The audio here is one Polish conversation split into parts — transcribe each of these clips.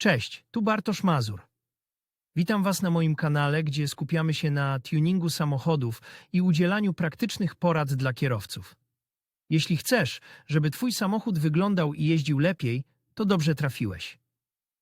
Cześć, tu Bartosz Mazur. Witam Was na moim kanale, gdzie skupiamy się na tuningu samochodów i udzielaniu praktycznych porad dla kierowców. Jeśli chcesz, żeby Twój samochód wyglądał i jeździł lepiej, to dobrze trafiłeś.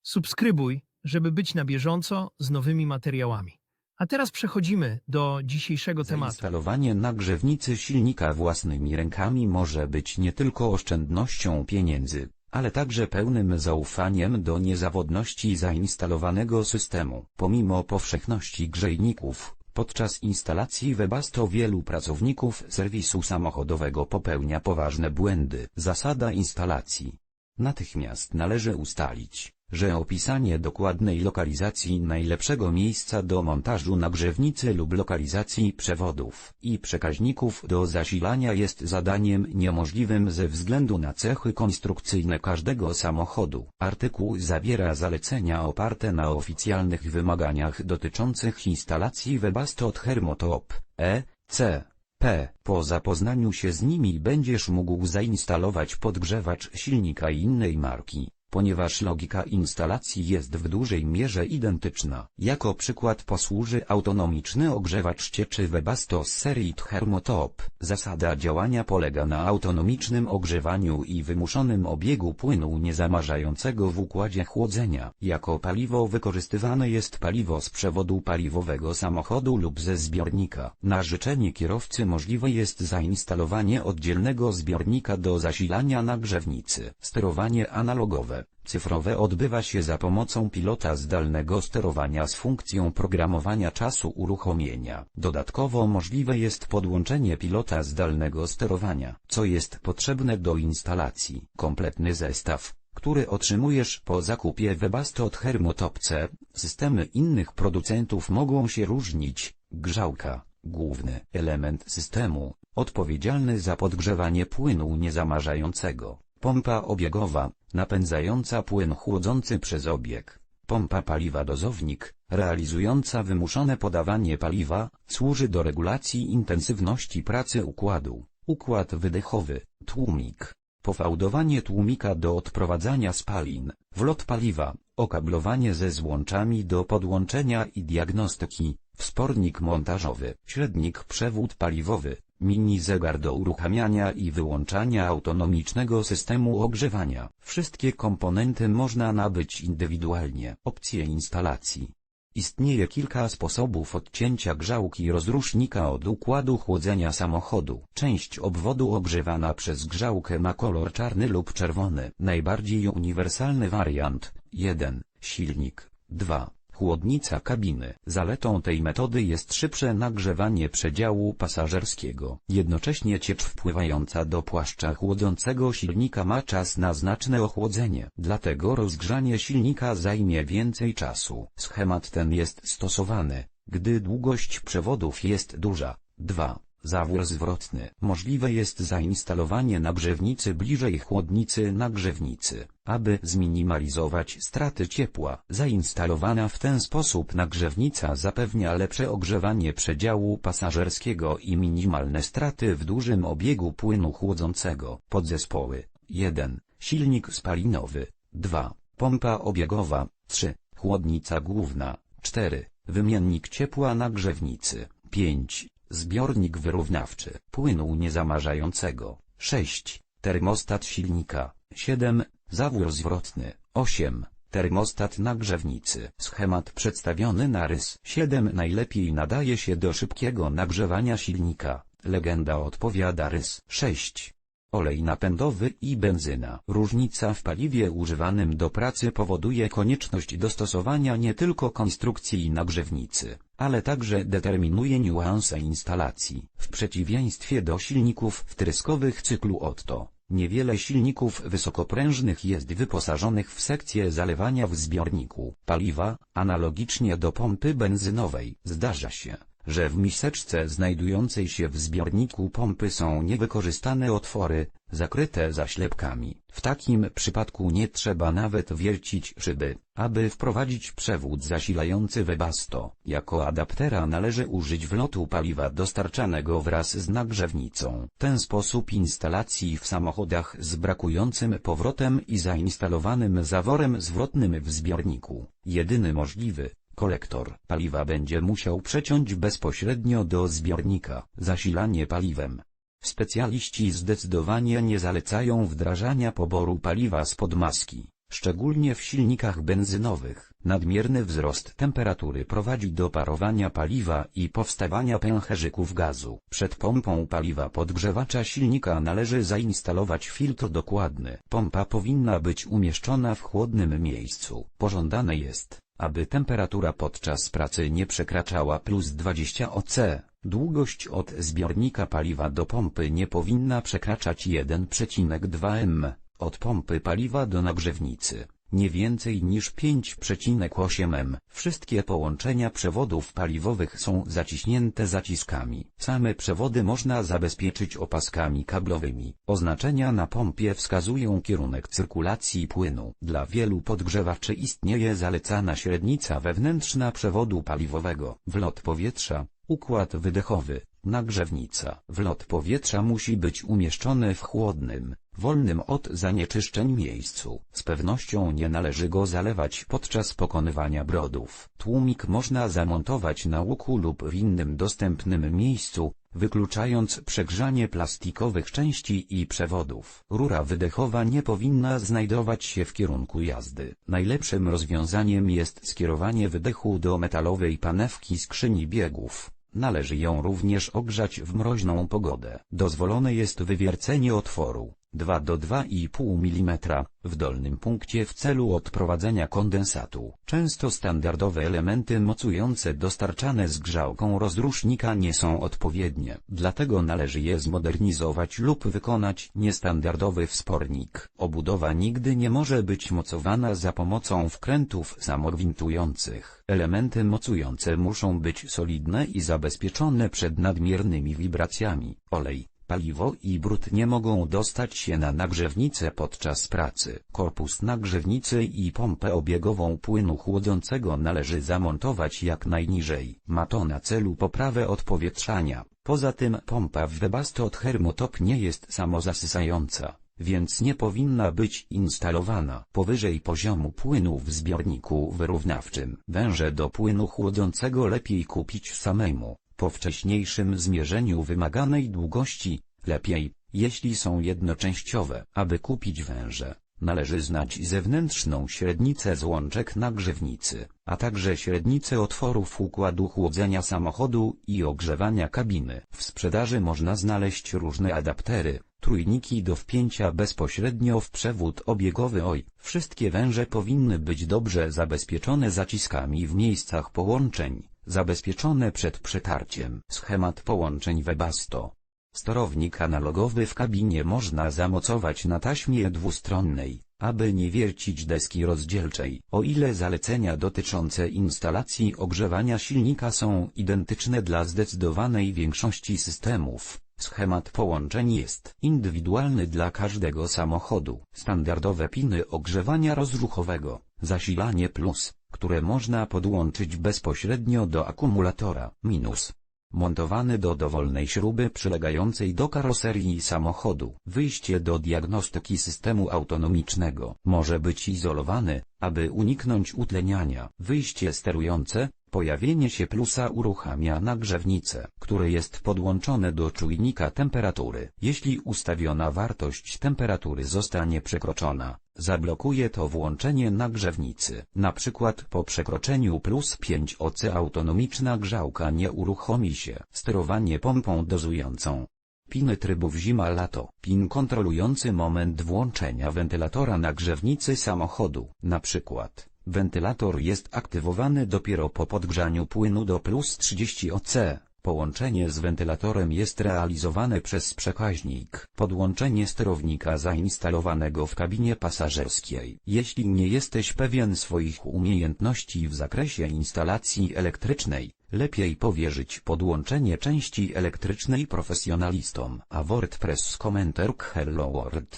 Subskrybuj, żeby być na bieżąco z nowymi materiałami. A teraz przechodzimy do dzisiejszego tematu. Zainstalowanie nagrzewnicy silnika własnymi rękami może być nie tylko oszczędnością pieniędzy, ale także pełnym zaufaniem do niezawodności zainstalowanego systemu. Pomimo powszechności grzejników, podczas instalacji Webasto wielu pracowników serwisu samochodowego popełnia poważne błędy. Zasada instalacji. Natychmiast należy ustalić, że opisanie dokładnej lokalizacji najlepszego miejsca do montażu nagrzewnicy lub lokalizacji przewodów i przekaźników do zasilania jest zadaniem niemożliwym ze względu na cechy konstrukcyjne każdego samochodu. Artykuł zawiera zalecenia oparte na oficjalnych wymaganiach dotyczących instalacji Webasto od Hermotop, E, C, P. Po zapoznaniu się z nimi będziesz mógł zainstalować podgrzewacz silnika innej marki, ponieważ logika instalacji jest w dużej mierze identyczna. Jako przykład posłuży autonomiczny ogrzewacz cieczy Webasto z serii Thermotop. Zasada działania polega na autonomicznym ogrzewaniu i wymuszonym obiegu płynu niezamarzającego w układzie chłodzenia. Jako paliwo wykorzystywane jest paliwo z przewodu paliwowego samochodu lub ze zbiornika. Na życzenie kierowcy możliwe jest zainstalowanie oddzielnego zbiornika do zasilania nagrzewnicy. Sterowanie analogowe cyfrowe odbywa się za pomocą pilota zdalnego sterowania z funkcją programowania czasu uruchomienia. Dodatkowo możliwe jest podłączenie pilota zdalnego sterowania, co jest potrzebne do instalacji. Kompletny zestaw, który otrzymujesz po zakupie Webasto od Hermotopce. Systemy innych producentów mogą się różnić. Grzałka, główny element systemu, odpowiedzialny za podgrzewanie płynu niezamarzającego. Pompa obiegowa, napędzająca płyn chłodzący przez obieg. Pompa paliwa dozownik, realizująca wymuszone podawanie paliwa, służy do regulacji intensywności pracy układu. Układ wydechowy, tłumik. Pofałdowanie tłumika do odprowadzania spalin, wlot paliwa, okablowanie ze złączami do podłączenia i diagnostyki, wspornik montażowy, średnik przewód paliwowy, mini zegar do uruchamiania i wyłączania autonomicznego systemu ogrzewania. Wszystkie komponenty można nabyć indywidualnie. Opcje instalacji. Istnieje kilka sposobów odcięcia grzałki rozrusznika od układu chłodzenia samochodu. Część obwodu ogrzewana przez grzałkę ma kolor czarny lub czerwony. Najbardziej uniwersalny wariant 1. Silnik 2. Chłodnica kabiny. Zaletą tej metody jest szybsze nagrzewanie przedziału pasażerskiego. Jednocześnie ciecz wpływająca do płaszcza chłodzącego silnika ma czas na znaczne ochłodzenie. Dlatego rozgrzanie silnika zajmie więcej czasu. Schemat ten jest stosowany, gdy długość przewodów jest duża. 2. Zawór zwrotny. Możliwe jest zainstalowanie nagrzewnicy bliżej chłodnicy nagrzewnicy, aby zminimalizować straty ciepła. Zainstalowana w ten sposób nagrzewnica zapewnia lepsze ogrzewanie przedziału pasażerskiego i minimalne straty w dużym obiegu płynu chłodzącego. Podzespoły 1. Silnik spalinowy 2. Pompa obiegowa 3. Chłodnica główna 4. Wymiennik ciepła nagrzewnicy 5. Zbiornik wyrównawczy płynu niezamarzającego. 6. Termostat silnika. 7. Zawór zwrotny. 8. Termostat nagrzewnicy. Schemat przedstawiony na rys 7 najlepiej nadaje się do szybkiego nagrzewania silnika. Legenda odpowiada rys 6. Olej napędowy i benzyna. Różnica w paliwie używanym do pracy powoduje konieczność dostosowania nie tylko konstrukcji nagrzewnicy, ale także determinuje niuanse instalacji. W przeciwieństwie do silników wtryskowych cyklu Otto, niewiele silników wysokoprężnych jest wyposażonych w sekcję zalewania w zbiorniku paliwa, analogicznie do pompy benzynowej. Zdarza się, że w miseczce znajdującej się w zbiorniku pompy są niewykorzystane otwory, zakryte zaślepkami. W takim przypadku nie trzeba nawet wiercić szyby, aby wprowadzić przewód zasilający Webasto. Jako adaptera należy użyć wlotu paliwa dostarczanego wraz z nagrzewnicą. Ten sposób instalacji w samochodach z brakującym powrotem i zainstalowanym zaworem zwrotnym w zbiorniku, jedyny możliwy, kolektor paliwa będzie musiał przeciąć bezpośrednio do zbiornika. Zasilanie paliwem. Specjaliści zdecydowanie nie zalecają wdrażania poboru paliwa spod maski, szczególnie w silnikach benzynowych. Nadmierny wzrost temperatury prowadzi do parowania paliwa i powstawania pęcherzyków gazu. Przed pompą paliwa podgrzewacza silnika należy zainstalować filtr dokładny. Pompa powinna być umieszczona w chłodnym miejscu. Pożądane jest, aby temperatura podczas pracy nie przekraczała plus 20 oC. Długość od zbiornika paliwa do pompy nie powinna przekraczać 1,2 m, od pompy paliwa do nagrzewnicy, nie więcej niż 5,8 m. Wszystkie połączenia przewodów paliwowych są zaciśnięte zaciskami. Same przewody można zabezpieczyć opaskami kablowymi. Oznaczenia na pompie wskazują kierunek cyrkulacji płynu. Dla wielu podgrzewaczy istnieje zalecana średnica wewnętrzna przewodu paliwowego. Wlot powietrza, Układ wydechowy, nagrzewnica. Wlot powietrza musi być umieszczony w chłodnym, wolnym od zanieczyszczeń miejscu. Z pewnością nie należy go zalewać podczas pokonywania brodów. Tłumik można zamontować na łuku lub w innym dostępnym miejscu, wykluczając przegrzanie plastikowych części i przewodów. Rura wydechowa nie powinna znajdować się w kierunku jazdy. Najlepszym rozwiązaniem jest skierowanie wydechu do metalowej panewki skrzyni biegów. Należy ją również ogrzać w mroźną pogodę. Dozwolone jest wywiercenie otworu 2 do 2,5 mm w dolnym punkcie w celu odprowadzenia kondensatu. Często standardowe elementy mocujące dostarczane z grzałką rozrusznika nie są odpowiednie, dlatego należy je zmodernizować lub wykonać niestandardowy wspornik. Obudowa nigdy nie może być mocowana za pomocą wkrętów samogwintujących. Elementy mocujące muszą być solidne i zabezpieczone przed nadmiernymi wibracjami. Olej, Paliwo i brud nie mogą dostać się na nagrzewnicę podczas pracy. Korpus nagrzewnicy i pompę obiegową płynu chłodzącego należy zamontować jak najniżej. Ma to na celu poprawę odpowietrzania. Poza tym pompa w Webasto Hermotop nie jest samozasysająca, więc nie powinna być instalowana powyżej poziomu płynu w zbiorniku wyrównawczym. Węże do płynu chłodzącego lepiej kupić samemu. Po wcześniejszym zmierzeniu wymaganej długości, lepiej, jeśli są jednoczęściowe. Aby kupić węże, należy znać zewnętrzną średnicę złączek nagrzewnicy, a także średnicę otworów układu chłodzenia samochodu i ogrzewania kabiny. W sprzedaży można znaleźć różne adaptery, trójniki do wpięcia bezpośrednio w przewód obiegowy OI. Wszystkie węże powinny być dobrze zabezpieczone zaciskami w miejscach połączeń zabezpieczone przed przetarciem. Schemat połączeń Webasto. Sterownik analogowy w kabinie można zamocować na taśmie dwustronnej, aby nie wiercić deski rozdzielczej. O ile zalecenia dotyczące instalacji ogrzewania silnika są identyczne dla zdecydowanej większości systemów, schemat połączeń jest indywidualny dla każdego samochodu. Standardowe piny ogrzewania rozruchowego, zasilanie plus, które można podłączyć bezpośrednio do akumulatora. Minus. Montowany do dowolnej śruby przylegającej do karoserii samochodu. Wyjście do diagnostyki systemu autonomicznego może być izolowany, aby uniknąć utleniania. Wyjście sterujące, Pojawienie się plusa uruchamia nagrzewnicę, które jest podłączone do czujnika temperatury. Jeśli ustawiona wartość temperatury zostanie przekroczona, zablokuje to włączenie nagrzewnicy. Na przykład po przekroczeniu plus 5 oC autonomiczna grzałka nie uruchomi się. Sterowanie pompą dozującą. Piny trybów zima-lato. Pin kontrolujący moment włączenia wentylatora nagrzewnicy samochodu. Na przykład Wentylator jest aktywowany dopiero po podgrzaniu płynu do plus 30 oC. Połączenie z wentylatorem jest realizowane przez przekaźnik. Podłączenie sterownika zainstalowanego w kabinie pasażerskiej. Jeśli nie jesteś pewien swoich umiejętności w zakresie instalacji elektrycznej, Lepiej powierzyć podłączenie części elektrycznej profesjonalistom. A WordPress Commenter Hello World.